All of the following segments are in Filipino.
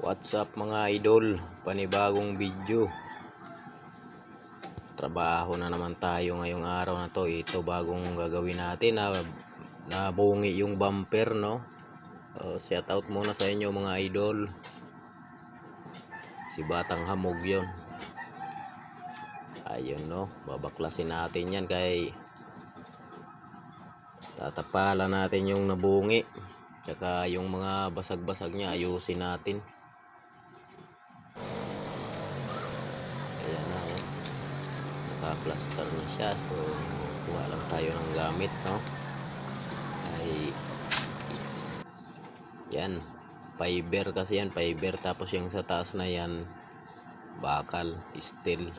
What's up mga idol? Panibagong video. Trabaho na naman tayo ngayong araw na to. Ito bagong gagawin natin na nabungi yung bumper no. Uh, shout out muna sa inyo mga idol. Si Batang Hamog yon. Ayun no, babaklasin natin yan kay tatapalan natin yung nabungi. Tsaka yung mga basag-basag niya ayusin natin. Ayan na oh. Naka-plaster na siya. So, kuha lang tayo ng gamit, no? Ay, yan. Fiber kasi yan, fiber. Tapos yung sa taas na yan, bakal, steel.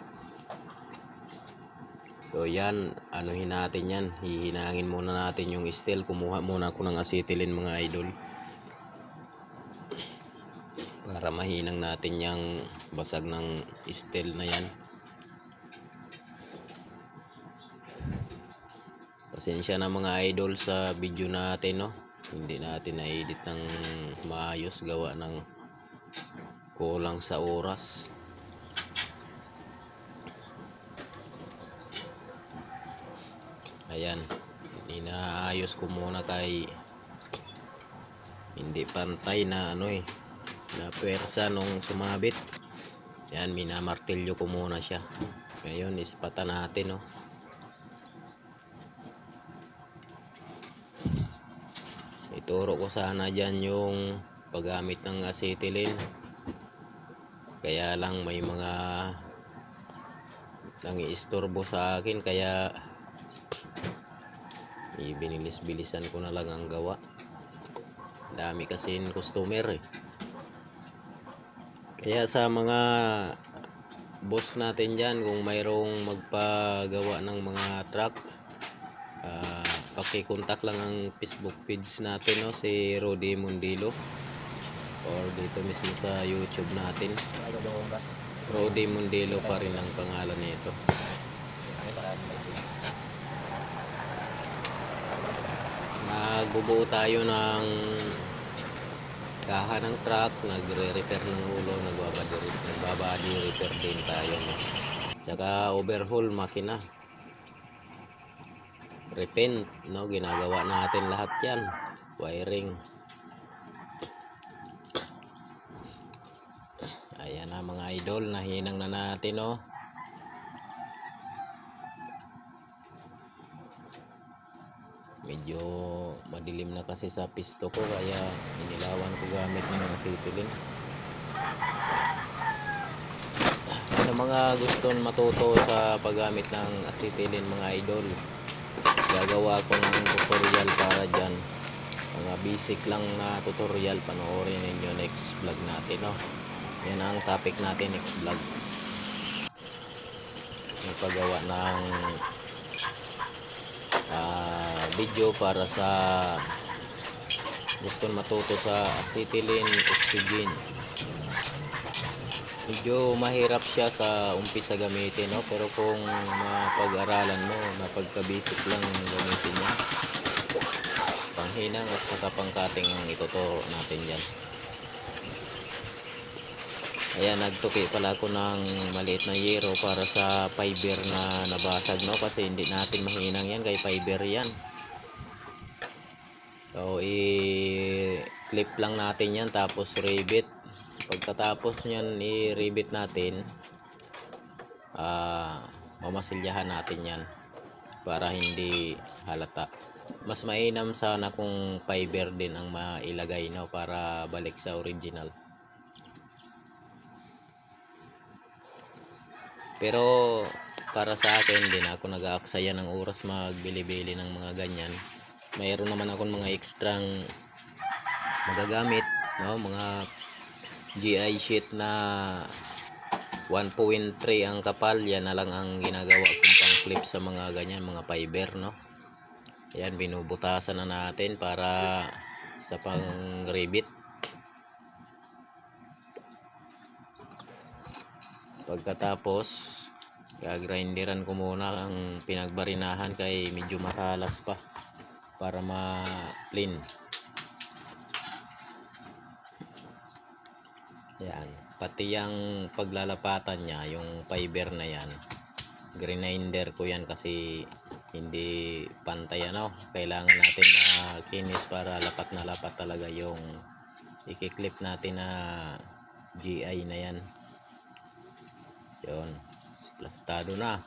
So yan, anuhin natin yan. Hihinangin muna natin yung steel. Kumuha muna ako ng acetylene mga idol. Para mahinang natin yung basag ng steel na yan. Pasensya na mga idol sa video natin no. Hindi natin na-edit ng maayos gawa ng kulang sa oras. Ayan. Inaayos ko muna kay hindi pantay na ano eh na pwersa nung sumabit. Yan, minamartilyo ko muna siya. Ngayon, ispata natin, no. Ituro ko sana dyan yung paggamit ng acetylene. Kaya lang may mga nangiistorbo sa akin kaya ibinilis-bilisan ko na lang ang gawa. Dami kasi customer eh. Kaya sa mga boss natin dyan, kung mayroong magpagawa ng mga truck, ah pakikontak lang ang Facebook page natin, no, si Rodi Mundilo. Or dito mismo sa YouTube natin. Rodi Mundilo pa rin ang pangalan nito. Nagbubuo tayo ng kaha ng truck, nagre-repair ng ulo, nagbabadi, nagbabadi repair din tayo. No? Tsaka overhaul makina. Repaint, no? Ginagawa natin lahat yan. Wiring. Ayan na mga idol, nahinang na natin, no? medyo madilim na kasi sa pisto ko kaya inilawan ko gamit ng acetylene sa mga gustong matuto sa paggamit ng acetylene mga idol gagawa ko ng tutorial para dyan. Mga basic lang na tutorial panoorin ninyo next vlog natin no? yan ang topic natin next vlog. Yung paggawa ng ah, video para sa gusto matuto sa acetylene oxygen medyo mahirap siya sa umpisa gamitin no pero kung mapag-aralan mo napagka-basic lang gamitin niya panghinang at saka pangkating ang ituturo natin dyan Ayan, nagtuki pala ako ng maliit na yero para sa fiber na nabasag, no? Kasi hindi natin mahinang yan, kay fiber yan. So, i-clip lang natin yan, tapos rivet. Pagkatapos yan, i-rivet natin, ah, mamasilyahan natin yan para hindi halata. Mas mainam sana kung fiber din ang mailagay, no? Para balik sa original. Pero para sa akin, din ako nag-aaksaya ng oras magbili-bili ng mga ganyan. Mayroon naman akong mga extrang magagamit, no? Mga GI sheet na 1.3 ang kapal, yan na lang ang ginagawa kong pang clip sa mga ganyan, mga fiber, no? Yan, binubutasan na natin para sa pang rivet. Pagkatapos, gagrinderan ko muna ang pinagbarinahan kay medyo matalas pa para ma-clean. Yan. Pati yung paglalapatan niya, yung fiber na yan, grinder ko yan kasi hindi pantay ano. Kailangan natin na kinis para lapat na lapat talaga yung ikiklip natin na GI na yan. Yun. Plastado na.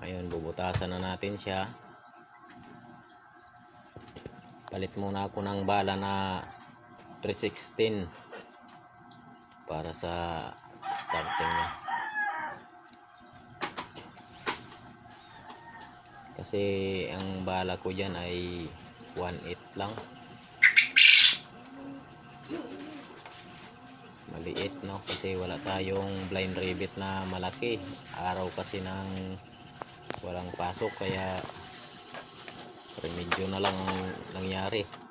Ngayon, bubutasan na natin siya. Palit muna ako ng bala na 316 para sa starting niya. Kasi ang bala ko dyan ay 1.8 lang. Maliit no kasi wala tayong blind rivet na malaki. Araw kasi ng walang pasok kaya remedyo na lang ang nangyari.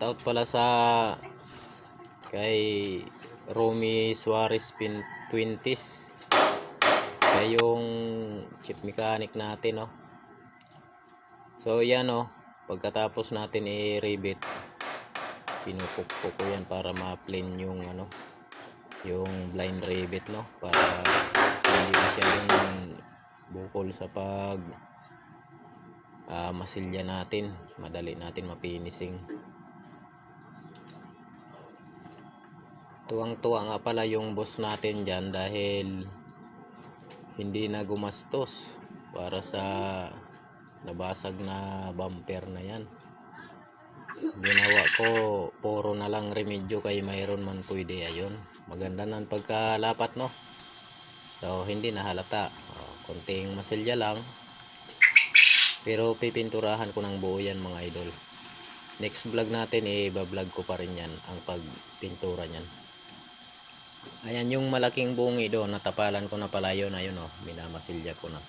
Out pala sa kay Romy Suarez Pin 20s. Kaya yung chip mechanic natin, no. So, yan, no. Pagkatapos natin i-rivet, pinupukpok ko yan para ma-plane yung, ano, yung blind rivet, no. Para hindi masyadong bukol sa pag ah, masilya natin. Madali natin mapinising. Tuwang-tuwa nga pala yung boss natin dyan dahil hindi na gumastos para sa nabasag na bumper na yan. Ginawa ko puro na lang remedyo kay mayroon man pwede ayun. Maganda nan pagkalapat no. So hindi na halata. Oh, konting masilya lang. Pero pipinturahan ko ng buo yan mga idol. Next vlog natin eh, bablog ko pa rin yan ang pagpintura niyan. Ayan yung malaking bungi doon, natapalan ko na pala yun, ayun oh, minamasilya ko na.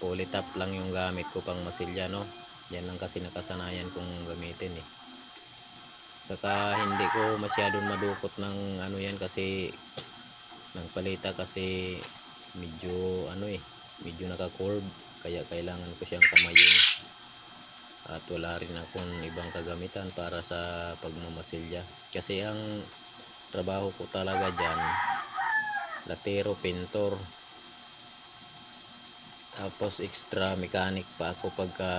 Pulitap lang yung gamit ko pang masilya, no? Yan lang kasi nakasanayan kong gamitin eh. Saka hindi ko masyadong madukot ng ano yan kasi ng palita kasi medyo ano eh, medyo naka-curve kaya kailangan ko siyang kamayin. At wala rin akong ibang kagamitan para sa pagmamasilya. Kasi ang trabaho ko talaga dyan. Latero, pintor. Tapos extra mechanic pa ako pagka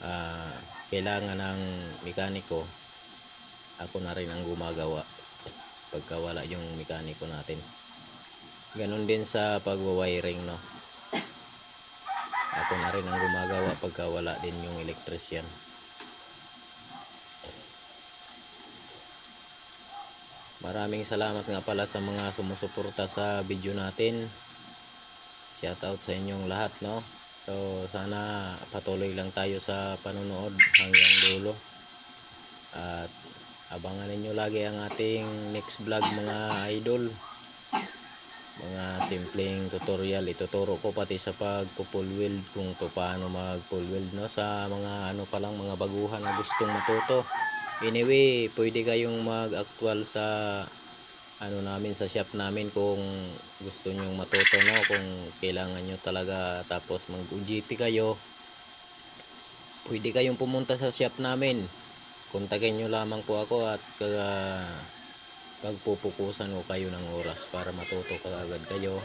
ah, kailangan ng mekaniko ako na rin ang gumagawa pagka wala yung mekaniko natin. Ganun din sa pagwa-wiring no? Ako na rin ang gumagawa pagka wala din yung electrician Maraming salamat nga pala sa mga sumusuporta sa video natin. Shoutout sa inyong lahat, no? So, sana patuloy lang tayo sa panonood hanggang dulo. At abangan ninyo lagi ang ating next vlog mga idol. Mga simpleng tutorial. Ituturo ko pati sa pag pull weld kung paano mag pull weld, no? Sa mga ano pa lang, mga baguhan na gustong matuto. Anyway, pwede kayong mag-actual sa ano namin sa shop namin kung gusto niyo matuto no? Kung kailangan niyo talaga tapos mag UGT kayo. Pwede kayong pumunta sa shop namin. Kontakin niyo lamang po ako at uh, pagpupukusan ko kayo ng oras para matuto ka agad kayo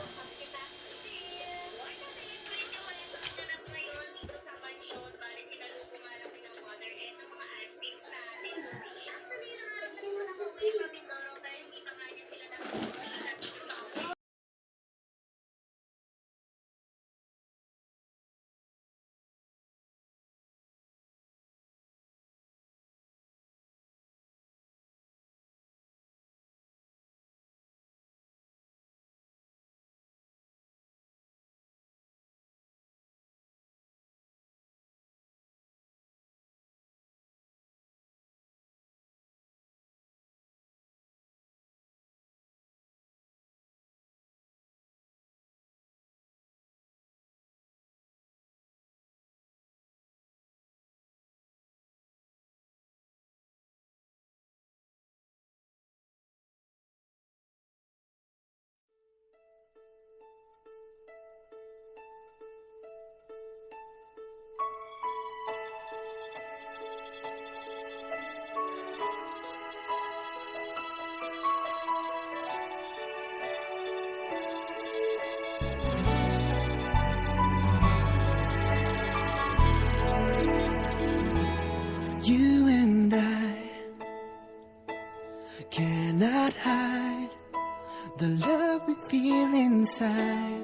the love we feel inside,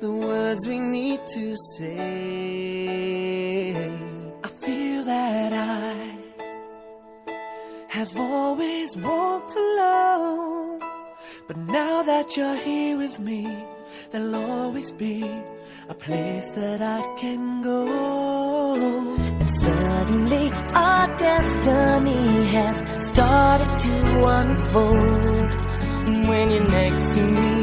the words we need to say. I feel that I have always walked alone, but now that you're here with me, there'll always be a place that I can go. Suddenly our destiny has started to unfold. When you're next to me,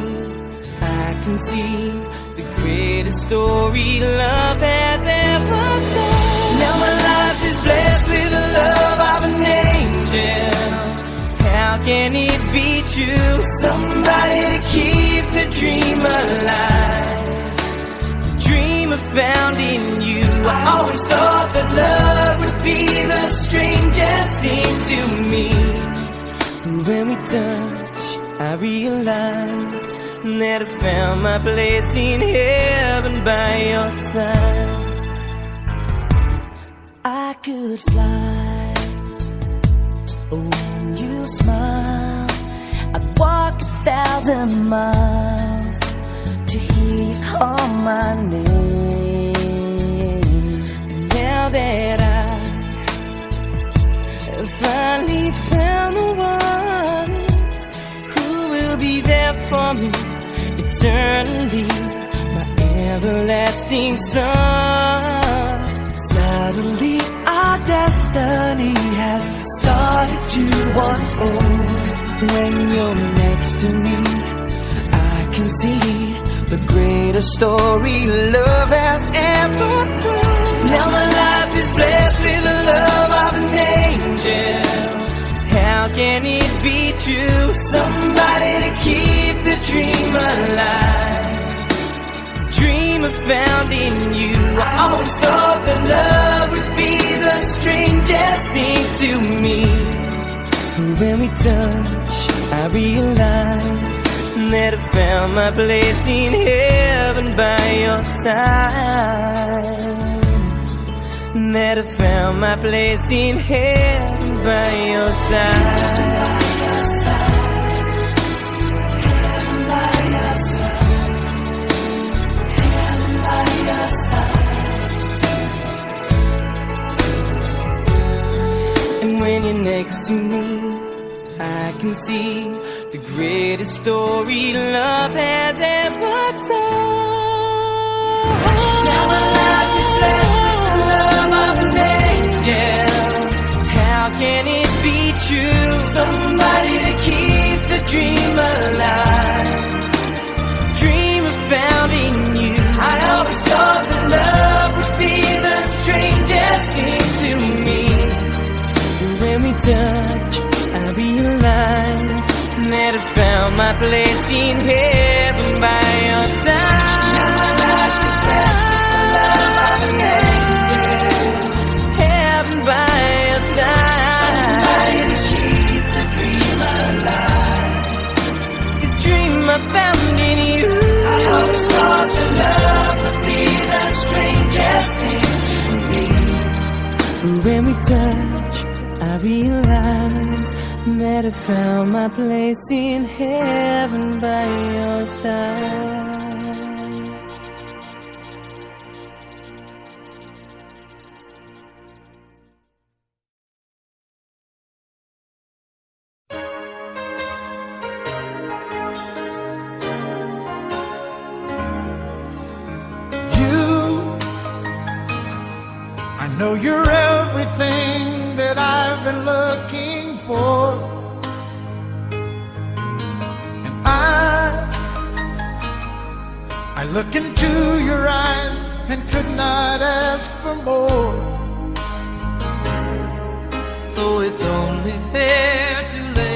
I can see the greatest story love has ever told. Now my life is blessed with the love of an angel. How can it be true? Somebody to keep the dream alive. The dream I found in you. I always thought that love would be the strangest thing to me. When we touch, I realize that I found my place in heaven by your side. I could fly when you smile. I'd walk a thousand miles to hear you call my name. I finally found the one who will be there for me eternally, my everlasting son. Suddenly, our destiny has started to unfold. When you're next to me, I can see the greatest story love has ever told. Now my life blessed with the love of an angel. How can it be true? Somebody to keep the dream alive. The dream I found in you. I always thought that love would be the strangest thing to me. When we touch, I realize that I found my place in heaven by your side. I found my place in heaven by your side. And when you're next to me, I can see the greatest story love has ever told. Now my can it be true? Somebody to keep the dream alive. Dream I found in you. I always thought that love would be the strangest thing to me. When we touch, I realize that I found my place in heaven by your side. When we touch, I realize that I found my place in heaven by your side. So it's only fair to lay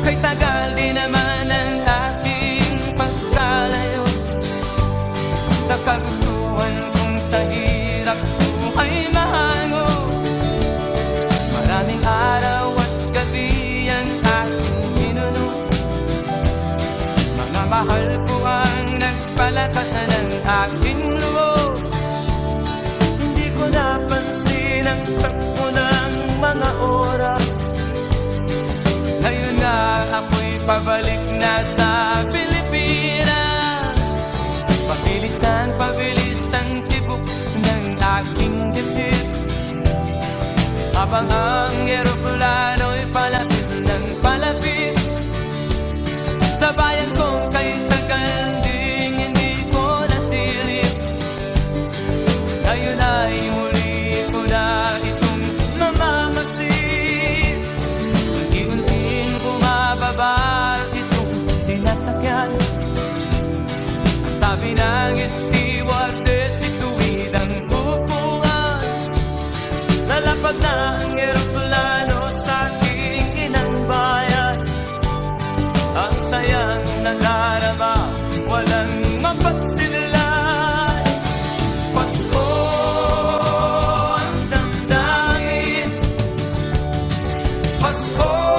kay tagal din naman pavalik was born. Oh.